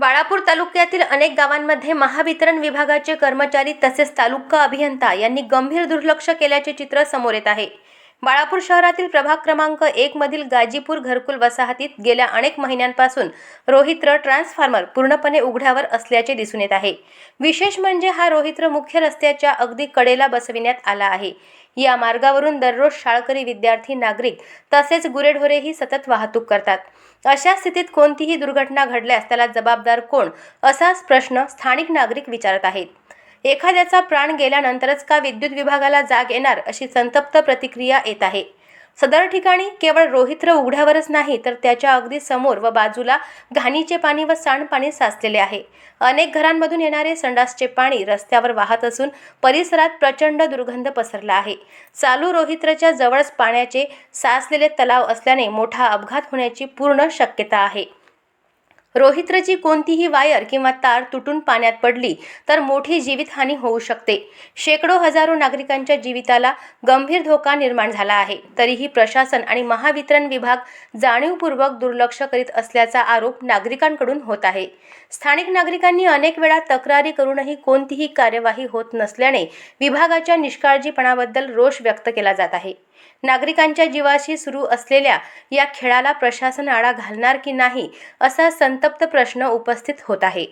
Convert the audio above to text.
बाळापूर तालुक्यातील अनेक गावांमध्ये महावितरण विभागाचे कर्मचारी तसेच तालुका अभियंता यांनी गंभीर दुर्लक्ष केल्याचे चित्र समोर येत आहे. बाळापूर शहरातील प्रभाग क्रमांक एक मधील गाजीपूर घरकुल वसाहतीत गेल्या अनेक महिन्यांपासून रोहित्र ट्रान्सफॉर्मर पूर्णपणे उघड्यावर असल्याचे दिसून येत आहे. विशेष म्हणजे हा रोहित्र मुख्य रस्त्याच्या अगदी कडेला बसविण्यात आला आहे. या मार्गावरून दररोज शाळकरी विद्यार्थी नागरिक तसेच गुरेढोरेही सतत वाहतूक करतात. अशा स्थितीत कोणतीही दुर्घटना घडल्यास त्याला जबाबदार कोण असाच प्रश्न स्थानिक नागरिक विचारत आहेत. एखाद्याचा प्राण गेल्यानंतरच का विद्युत विभागाला जाग येणार अशी संतप्त प्रतिक्रिया येत आहे. सदर ठिकाणी केवळ रोहित्र उघड्यावरच नाही तर त्याच्या अगदी समोर व बाजूला घाणीचे पाणी व सांडपाणी साचलेले आहे. अनेक घरांमधून येणारे संडासचे पाणी रस्त्यावर वाहत असून परिसरात प्रचंड दुर्गंध पसरला आहे. चालू रोहित्रच्या जवळच पाण्याचे साचलेले तलाव असल्याने मोठा अपघात होण्याची पूर्ण शक्यता आहे. रोहित्रची कोणतीही वायर किंवा तार तुटून पाण्यात पडली तर मोठी जीवितहानी होऊ शकते. शेकडो हजारो नागरिकांच्या जीविताला गंभीर धोका निर्माण झाला आहे. तरीही प्रशासन आणि महावितरण विभाग जाणीवपूर्वक दुर्लक्ष करीत असल्याचा आरोप नागरिकांकडून होत आहे. स्थानिक नागरिकांनी अनेक वेळा तक्रारी करूनही कोणतीही कार्यवाही होत नसल्याने विभागाच्या निष्काळजीपणाबद्दल रोष व्यक्त केला जात आहे. नागरिकांच्या जीवाशी सुरू असलेल्या या खेळाला प्रशासन आळा घालणार की नाही असा संतप्त प्रश्न उपस्थित होत आहे.